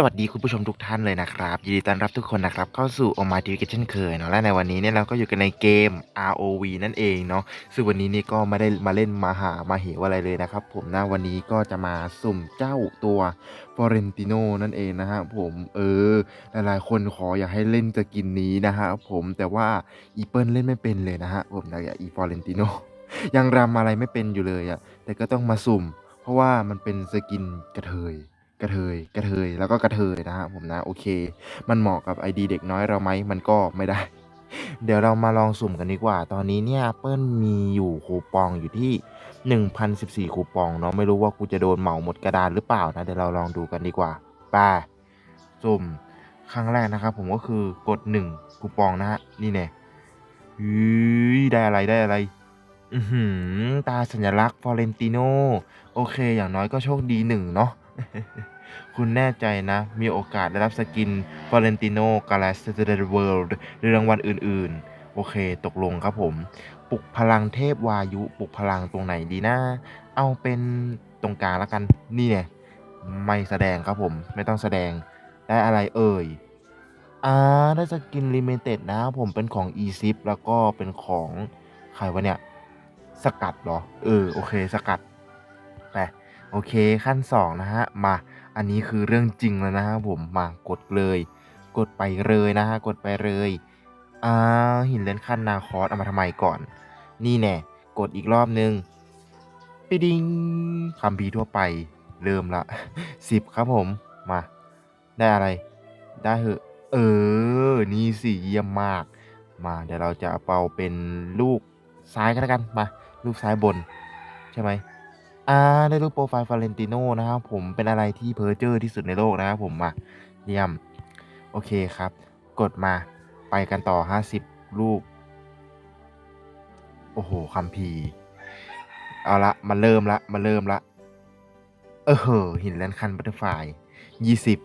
สวัสดีคุณผู้ชมทุกท่านเลยนะครับ ยินดีต้อนรับทุกคนนะครับ เข้าสู่ o m a t i v เช่นเคยเนาะและในวันนี้เนี่ยเราก็อยู่กันในเกม ROV นั่นเองเนาะซึ่งวันนี้นี่ก็ไม่ได้มาเล่นมาหามาเหวอะไรเลยนะครับ ผมนะวันนี้ก็จะมาสุ่มเจ้าตัวฟอเรนติโนนั่นเองนะฮะผมเออ หลายๆ คนขออยากให้เล่นสกินนี้นะฮะผมแต่ว่าอีเปิลเล่นไม่เป็นเลยนะฮะผมนะอย่าอีฟอเรนติโนยังรำอะไรไม่เป็นอยู่เลยอะแต่ก็ต้องมาสุ่ม เพราะว่ามันเป็นสกินกระเทย กระเทยกระเทยแล้วก็กระเทยนะฮะผมนะโอเค มันเหมาะกับ ID เด็กน้อยเราไหมมันก็ไม่ได้ เดี๋ยวเรามาลองสุ่มกันดีกว่า ตอนนี้เนี่ยเปิ้ลมีอยู่คูปองอยู่ที่ 1,014คูปองเนาะไม่รู้ว่ากูจะโดนเหมาหมดกระดานหรือเปล่านะเดี๋ยวเราลองดูกันดีกว่าไป้าสุ่มครั้งแรกนะครับผมก็คือกด 1คูปองนะฮะนี่แน่ฮ้ยได้อะไรได้อะไรอืตาสัญลักษณ์ฟอเรนติโนโอเค อย่างน้อยก็โชคดีหนึ่งเนาะ คุณแน่ใจนะ มีโอกาสได้รับสกินฟอเรนติโนกาลาสเตเวิลด์หรือรางวัลอื่น ๆ โอเค ตกลงครับผม ปลุกพลังเทพวายุ ปลุกพลังตรงไหนดีนะ เอาเป็นตรงกลางแล้วกัน นี่เนี่ย ไม่แสดงครับผม ไม่ต้องแสดง ได้อะไรเอ่ย อ่า ได้สกินลิมิเต็ดนะผมเป็นของ e z i p แล้วก็เป็นของ ใครวะเนี่ย สกัดเหรอ เออ โอเค สกัดไป โอเคขั้น 2 นะฮะ มาอันนี้คือเรื่องจริงแล้วนะครับผมมากดเลย กดไปเลยนะฮะกดไปเลยอ่าหินเลนขั้นนาคอสเอามาทำไมก่อน นี่แน่กดอีกรอบนึงไปดิงคำพีทั่วไปเริ่มละ10ครับผมมา ได้อะไร ได้เหอะเออ นี่สิเยี่ยมมาก มาเดี๋ยวเราจะเอาเปาเป็นลูกซ้ายกันแล้วกันมา ลูกซ้ายบน ใช่ไหม อ่าได้รูปโปรไฟล์ฟาเรนติโนนะครับผมเป็นอะไรที่เพ้อเจ้อที่สุดในโลกนะครับผมมาเยี่ยม โอเคครับ กดมาไปกันต่อ 50ลูกโอ้โหคัมภีเอาละมาเริ่มละมาเริ่มละ เออเหอะหินแลนคันบัตเตอร์ไฟยี่สิบ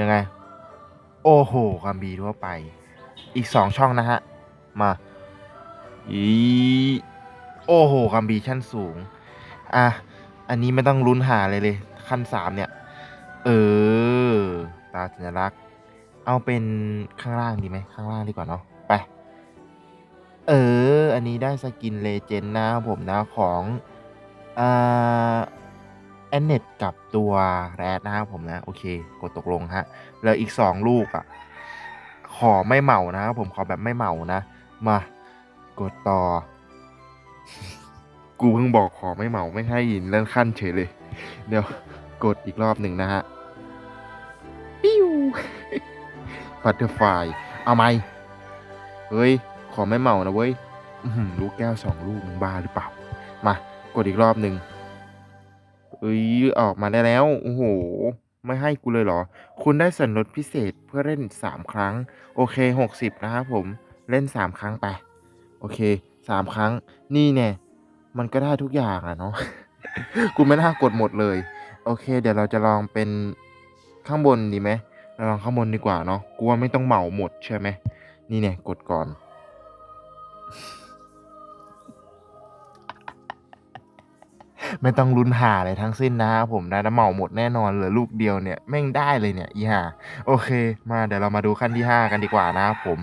ยังไง โอ้โหคัมภีทั่วไป อีกสองช่องนะฮะ มาอี โอ้โหคัมบีชั้นสูง อะ อันนี้ไม่ต้องลุ้นหาเลยเลย ขั้นสามเนี่ย เออ ตาสัญลักษณ์ เอาเป็นข้างล่างดีไหม ข้างล่างดีกว่าเนาะ ไป เออ อันนี้ได้สกินเลเจนด์นะครับผมนะของอ่าแอนเน็ตกับตัวแรดนะครับผมนะ โอเค กดตกลงฮะ แล้วอีกสองลูกอะ ขอไม่เหมานะครับผมขอแบบไม่เหมานะ มากดต่อ กูเพิ่งบอกขอไม่เหมาไม่ให้ยินเลื่อนขั้นเฉยเลย เดี๋ยวกดอีกรอบหนึ่งนะฮะ ปิ้วบัตเตอร์ไฟเอาไหมเฮ้ย ขอไม่เหมานะเว้ยอื้อหือลูกแก้วสองลูกมึงบ้าหรือเปล่า มา กดอีกรอบหนึ่งเอ้ยออกมาได้แล้ว โอ้โห ไม่ให้กูเลยเหรอ คุณได้ส่วนลดพิเศษเพื่อเล่นสามครั้ง โอเคหกสิบนะครับผม เล่นสามครั้งไป โอเค สามครั้ง นี่แน่มันก็ได้ทุกอย่างอะเนาะ กูไม่น่ากดหมดเลย โอเค เดี๋ยวเราจะลองเป็นข้างบนดีไหมเราลองข้างบนดีกว่าเนาะ กูว่าไม่ต้องเหมาหมดใช่ไหม นี่เนี่ยกดก่อน ไม่ต้องลุ้นหาอะไรทั้งสิ้นนะครับผมนะแล้วเหมาหมดแน่นอนเหลือลูกเดียวเนี่ยแม่งได้เลยเนี่ยอีห่าโอเค มาเดี๋ยวเรามาดูขั้นที่ 5 กันดีกว่านะครับผม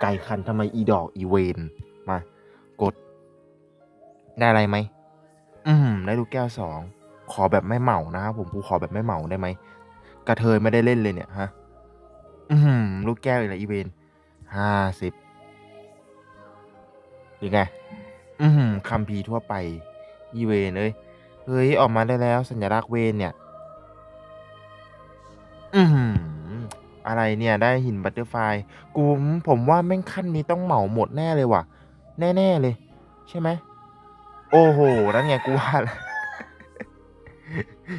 ไก่คันทำไมอีดอกอีเวนมา กด ได้อะไรไหม อืมได้ลูกแก้วสอง ขอแบบไม่เหมานะครับผมกูขอแบบไม่เหมาได้ไหม กระเทยไม่ได้เล่นเลยเนี่ยฮะ อืมลูกแก้วอีกแล้วอีเวนห้าสิบยังไง อืมคัมภีทั่วไป อีเวนเอ้ย เฮ้ย ออกมาได้แล้ว สัญลักษณ์เวนเนี่ย อืมอะไรเนี่ย ได้หินบัตเตอร์ไฟกูผมว่าแม่งขั้นนี้ต้องเหมาหมดแน่เลยว่ะ แน่ ๆ เลย ใช่ไหม โอ้โห นั่นไงกูว่าล้ว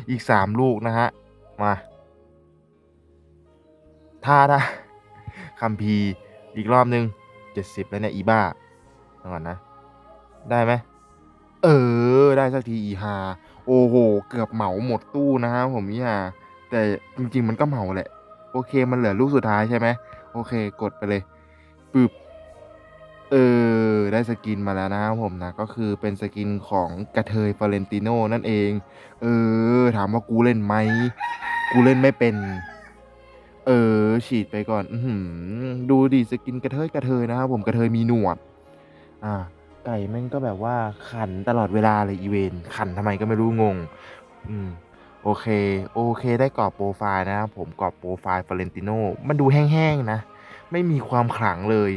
อีกสามลูกนะฮะ มาท่าได้คัมภีอีกรอบนึงเจ็ดสิบแล้วเนี่ย อีบ้าเดี๋ยวก่อนนะ ได้ไหม เออ ได้สักทีอีฮาโอ้โห เกือบเหมาหมดตู้นะครับผมอีฮาแต่จริง ๆ มันก็เหมาแหละ โอเคมันเหลือลูกสุดท้ายใช่ไหม โอเค กดไปเลย ปึ๊บ เออได้สกินมาแล้วนะครับผมนะก็คือเป็นสกินของกระเทยฟลอเรนติโนนั่นเอง เออ ถามว่ากูเล่นไหมกูเล่นไม่เป็น เออ ฉีดไปก่อนอืดูดิสกินกระเทยกระเทยนะครับผมกระเทยมีหนวด อ่า ไก่แม่งก็แบบว่าขันตลอดเวลาเลยอีเวนขันทำไมก็ไม่รู้งง อืมโอเค โอเคได้กรอบโปรไฟล์นะครับผมกรอบโปรไฟล์ฟลอเรนติโนมันดูแห้งๆนะ ไม่มีความขลังเลย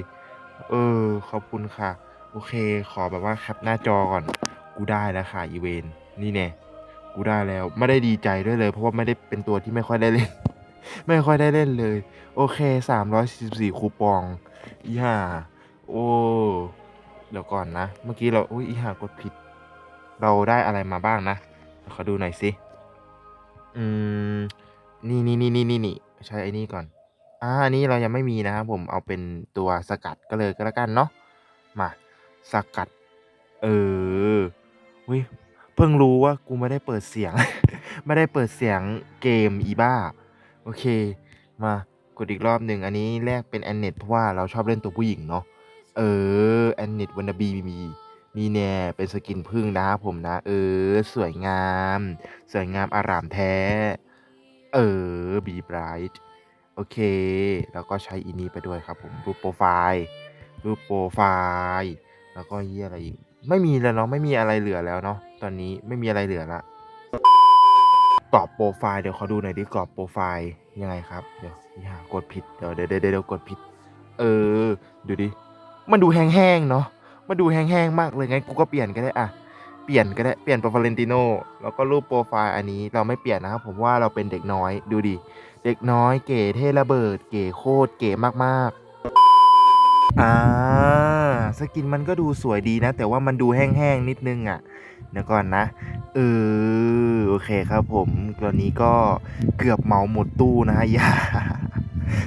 เออ ขอบคุณค่ะ โอเค ขอแบบว่าแคปหน้าจอก่อน กูได้แล้วค่ะอีเวน นี่แน่กูได้แล้ว ไม่ได้ดีใจด้วยเลย เพราะว่าไม่ได้เป็นตัวที่ไม่ค่อยได้เล่น ไม่ค่อยได้เล่นเลย โอเคสามร้อยสี่สิบสี่คูปองอีห่าโอ้ เดี๋ยวก่อนนะ เมื่อกี้เราอุ้ยอีห่ากดผิด เราได้อะไรมาบ้างนะขอดูหน่อยสิ อืม นี่นี่นี่นี่นี่นี่ใช้ไอ้นี่ก่อน อ่าอันนี้เรายังไม่มีนะครับผม เอาเป็นตัวสกัดก็เลยก็แล้วกันเนาะ มา สกัด เออ อุ้ยเพิ่งรู้ว่ากูไม่ได้เปิดเสียง ไม่ได้เปิดเสียงเกม อีบ้า โอเค มากดอีกรอบหนึ่ง อันนี้แลกเป็นแอนเนตเพราะว่าเราชอบเล่นตัวผู้หญิงเนาะ เออแอนเนตวันนาบีมีนี่แน่ เป็นสกินพึ่งนะครับผมนะ เออ สวยงาม สวยงามอารามแท้ เออบีไบรท์ โอเค แล้วก็ใช้อีนี้ไปด้วยครับผมรูปโปรไฟล์รูปโปรไฟล์แล้วก็ยี่อะไรอีกไม่มีแล้วเนาะไม่มีอะไรเหลือแล้วเนาะตอนนี้ไม่มีอะไรเหลือละกรอบโปรไฟล์เดี๋ยวขอดูหน่อยดิกรอบโปรไฟล์ยังไงครับเดี๋ยวอย่ากดผิดเดี๋ยวเดี๋ยวเดี๋ยวเดี๋ยวกดผิด เออดูดิมันดูแห้งๆเนาะมันดูแห้งๆมากเลยงั้นกูก็เปลี่ยนก็ได้อะเปลี่ยนก็ได้เปลี่ยนเป็นฟลอเรนติโนแล้วก็รูปโปรไฟล์อันนี้เราไม่เปลี่ยนนะครับผมว่าเราเป็นเด็กน้อยดูดิ เด็กน้อยเก๋เท่ระเบิด เก๋โคตรเก๋มากๆ อ่า สกินมันก็ดูสวยดีนะ แต่ว่ามันดูแห้งๆ นิดนึงอะเดี๋ยวก่อนนะเออโอเคครับผมตอนนี้ก็เกือบเหมาหมดตู้นะฮะอย่า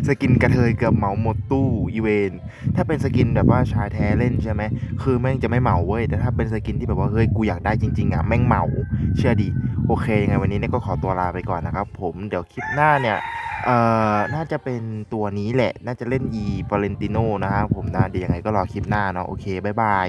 สกินกระเทยเกือบเหมาหมดตู้อีเวนถ้าเป็นสกินแบบว่าชายแท้เล่นใช่ไหมคือแม่งจะไม่เหมาเว้ยแต่ถ้าเป็นสกินที่แบบว่าเฮ้ยกูอยากได้จริงๆอะแม่งเหมาเชื่อดีโอเคยังไงวันนี้เนี่ยก็ขอตัวลาไปก่อนนะครับ ผมเดี๋ยวคลิปหน้าเนี่ยเอ่อน่าจะเป็นตัวนี้แหละ น่าจะเล่น e ฟ a เ e นติโนนะครับผมนะเดี๋ยวยังไงก็รอคลิปหน้าเนาะโอเคบายบาย